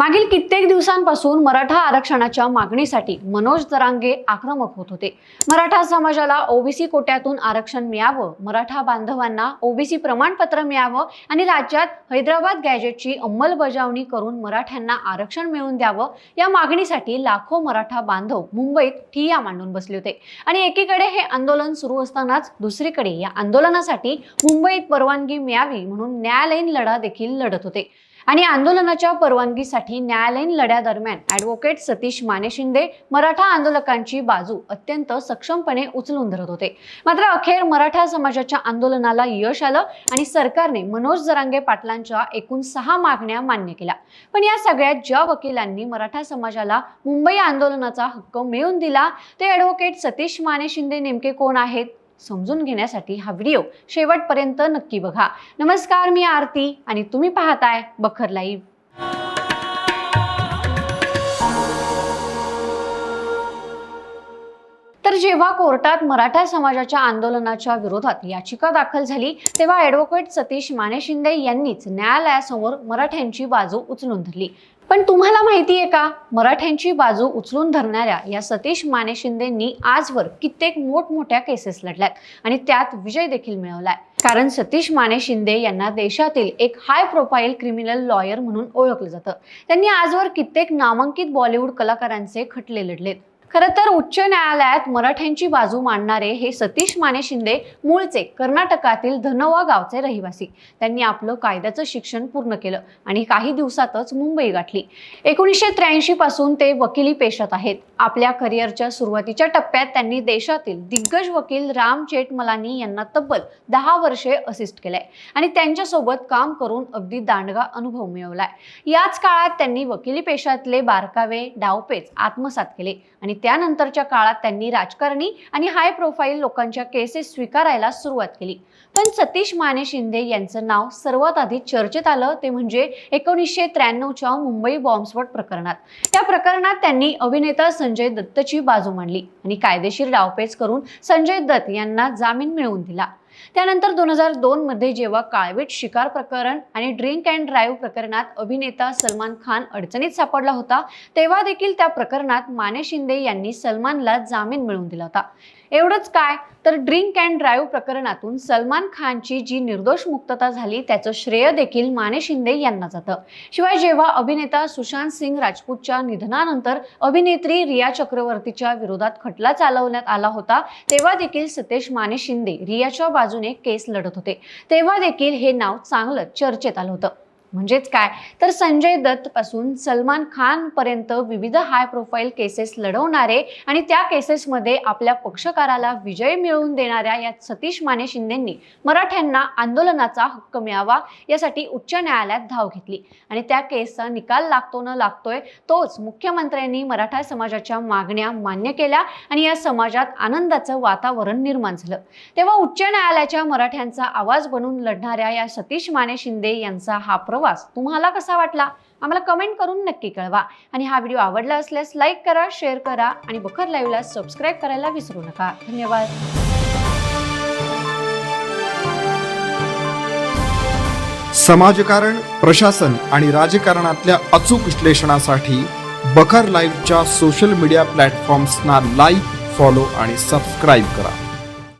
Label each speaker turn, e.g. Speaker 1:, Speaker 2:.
Speaker 1: मागील कित्येक दिवसांपासून मराठा आरक्षणाच्या मागणीसाठी मनोज दरांगे आक्रमक होत होते. मराठा समाजाला ओबीसी कोट्यातून आरक्षण मिळावं मराठा बांधवांना ओबीसी प्रमाणपत्र मिळावं आणि राज्यात हैदराबाद गॅजेटची अंमलबजावणी करून मराठ्यांना आरक्षण मिळवून द्यावं या मागणीसाठी लाखो मराठा बांधव मुंबईत ठिय्या मांडून बसले होते. आणि एकीकडे हे आंदोलन सुरू असतानाच दुसरीकडे या आंदोलनासाठी मुंबईत परवानगी मिळावी म्हणून न्यायालयीन लढा देखील लढत होते. आणि आंदोलनाच्या परवानगीसाठी न्यायालयीन लढ्यादरम्यान ॲडव्होकेट सतीश माने शिंदे मराठा आंदोलकांची बाजू अत्यंत सक्षमपणे उचलून धरत होते. मात्र अखेर मराठा समाजाच्या आंदोलनाला यश आलं आणि सरकारने मनोज जरांगे पाटलांच्या एकूण सहा मागण्या मान्य केल्या. पण या सगळ्यात ज्या वकिलांनी मराठा समाजाला मुंबई आंदोलनाचा हक्क मिळवून दिला ते ॲडव्होकेट सतीश माने शिंदे नेमके कोण आहेत? समजून घेण्यासाठी हा व्हिडिओ शेवटपर्यंत नक्की बघा. नमस्कार मी आरती आणि तुम्ही पाहताय बखर लाईव्ह. जेव्हा कोर्टात मराठा समाजाच्या आंदोलनाच्या विरोधात याचिका दाखल झाली तेव्हा ॲडव्होकेट सतीश माने शिंदे यांनीच न्यायालयासमोर मराठ्यांची बाजू उचलून धरली. पण तुम्हाला माहिती आहे का? मराठ्यांची बाजू उचलून धरणाऱ्या या सतीश माने शिंदेंनी आजवर कित्येक मोठमोठ्या केसेस लढल्यात आणि त्यात विजय देखील मिळवलाय. कारण सतीश माने शिंदे यांना देशातील एक हाय प्रोफाईल क्रिमिनल लॉयर म्हणून ओळखलं जातं. त्यांनी आजवर कित्येक नामांकित बॉलिवूड कलाकारांचे खटले लढलेत. खरं तर उच्च न्यायालयात मराठ्यांची बाजू मांडणारे हे सतीश माने शिंदे मूळचे कर्नाटकातील धनवा गावचे रहिवासी. त्यांनी आपलं कायद्याचं शिक्षण पूर्ण केलं आणि काही दिवसातच मुंबई गाठली. एकोणीसशे त्र्याऐंशी पासून ते वकिली पेशात आहेत. आपल्या करिअरच्या सुरुवातीच्या टप्प्यात त्यांनी देशातील दिग्गज वकील राम जेठमलानी यांना तब्बल दहा वर्षे असिस्ट केलंय आणि त्यांच्यासोबत काम करून अगदी दांडगा अनुभव मिळवलाय. याच काळात त्यांनी वकिली पेशातले बारकावे डावपेच आत्मसात केले आणि त्यानंतरच्या काळात त्यांनी राजकारणी आणि हाय प्रोफाईल लोकांच्या केसेस स्वीकारायला सुरुवात केली. पण सतीश माने शिंदे यांचं नाव सर्वात आधी चर्चेत आलं ते म्हणजे एकोणीसशे त्र्याण्णवच्या मुंबई बॉम्बस्फोट प्रकरणात. या प्रकरणात त्यांनी अभिनेता संजय दत्तची बाजू मांडली आणि कायदेशीर डावपेच करून संजय दत्त यांना जामीन मिळवून दिला. त्यानंतर दोन हजार दोन मध्ये जेव्हा काळवीट शिकार प्रकरण आणि ड्रिंक अँड ड्राईव्ह प्रकरणात अभिनेता सलमान खान अडचणीत सापडला होता तेव्हा देखील त्या प्रकरणात माने शिंदे यांनी सलमानला जामीन मिळवून दिला होता. एवढंच काय? तर ड्रिंक अँड ड्राईव्ह प्रकरणातून सलमान खानची जी निर्दोष मुक्तता झाली त्याचं श्रेय देखील माने शिंदे यांना जातं. शिवाय जेव्हा अभिनेता सुशांत सिंग राजपूतच्या निधनानंतर अभिनेत्री रिया चक्रवर्तीच्या विरोधात खटला चालवण्यात आला होता तेव्हा देखील सतेश माने शिंदे रियाच्या बाजूने केस लढत होते. तेव्हा देखील हे नाव चांगलं चर्चेत आलं होतं. म्हणजेच काय? तर संजय दत्त पासून सलमान खान पर्यंत विविध हाय प्रोफाईल केसेस लढवणारे आणि त्या केसेसमध्ये आपल्या पक्षकाराला विजय मिळवून देणाऱ्या या सतीश माने शिंदेंनी मराठ्यांना आंदोलनाचा हक्क मिळावा यासाठी उच्च न्यायालयात धाव घेतली. आणि त्या केसचा निकाल लागतो न लागतोय तोच मुख्यमंत्र्यांनी मराठा समाजाच्या मागण्या मान्य केल्या आणि या समाजात आनंदाचं वातावरण निर्माण झालं. तेव्हा उच्च न्यायालयाच्या मराठ्यांचा आवाज बनून लढणाऱ्या या सतीश माने शिंदे यांचा हा प्रवास तुम्हाला कसा वाटला? आम्हाला कमेंट करून नक्की कळवा. आणि हा व्हिडिओ आवडला असल्यास लाईक करा शेअर करा आणि बखर लाईव्हला सबस्क्राईब करायला विसरू नका. धन्यवाद.
Speaker 2: समाजकारण प्रशासन आणि राजकारणातल्या अचूक विश्लेषणासाठी बखर लाईव्हच्या सोशल मीडिया प्लॅटफॉर्म्सना लाईक फॉलो आणि सबस्क्राईब करा.